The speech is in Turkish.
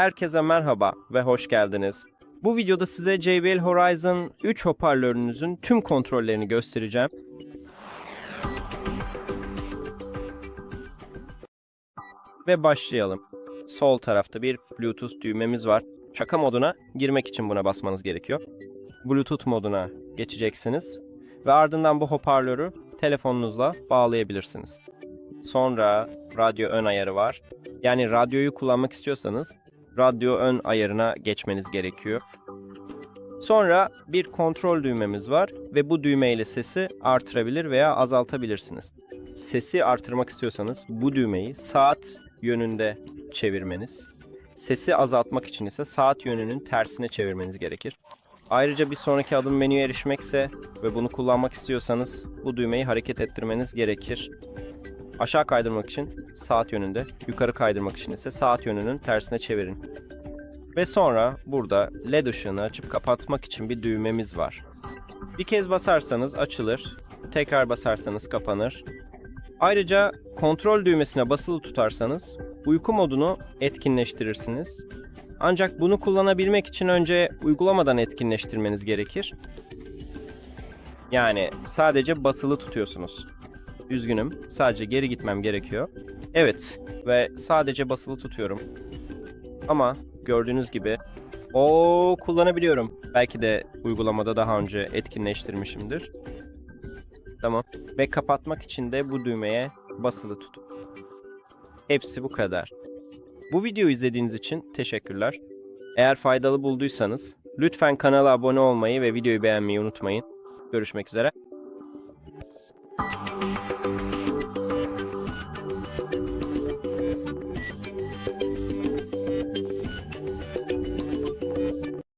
Herkese merhaba ve hoş geldiniz. Bu videoda size JBL Horizon 3 hoparlörünüzün tüm kontrollerini göstereceğim. Ve başlayalım. Sol tarafta bir Bluetooth düğmemiz var. Şaka moduna girmek için buna basmanız gerekiyor. Bluetooth moduna geçeceksiniz ve ardından bu hoparlörü telefonunuzla bağlayabilirsiniz. Sonra radyo ön ayarı var. Yani radyoyu kullanmak istiyorsanız radyo ön ayarına geçmeniz gerekiyor. Sonra bir kontrol düğmemiz var ve bu düğmeyle sesi artırabilir veya azaltabilirsiniz. Sesi artırmak istiyorsanız bu düğmeyi saat yönünde çevirmeniz, sesi azaltmak için ise saat yönünün tersine çevirmeniz gerekir. Ayrıca bir sonraki adım menüye erişmekse ve bunu kullanmak istiyorsanız bu düğmeyi hareket ettirmeniz gerekir. Aşağı kaydırmak için saat yönünde, yukarı kaydırmak için ise saat yönünün tersine çevirin. Ve sonra burada led ışığını açıp kapatmak için bir düğmemiz var. Bir kez basarsanız açılır, tekrar basarsanız kapanır. Ayrıca kontrol düğmesine basılı tutarsanız uyku modunu etkinleştirirsiniz. Ancak bunu kullanabilmek için önce uygulamadan etkinleştirmeniz gerekir. Yani sadece basılı tutuyorsunuz. Üzgünüm. Sadece geri gitmem gerekiyor. Evet ve sadece basılı tutuyorum. Ama gördüğünüz gibi o kullanabiliyorum. Belki de uygulamada daha önce etkinleştirmişimdir. Tamam. Ve kapatmak için de bu düğmeye basılı tutun. Hepsi bu kadar. Bu videoyu izlediğiniz için teşekkürler. Eğer faydalı bulduysanız lütfen kanala abone olmayı ve videoyu beğenmeyi unutmayın. Görüşmek üzere. Thank you.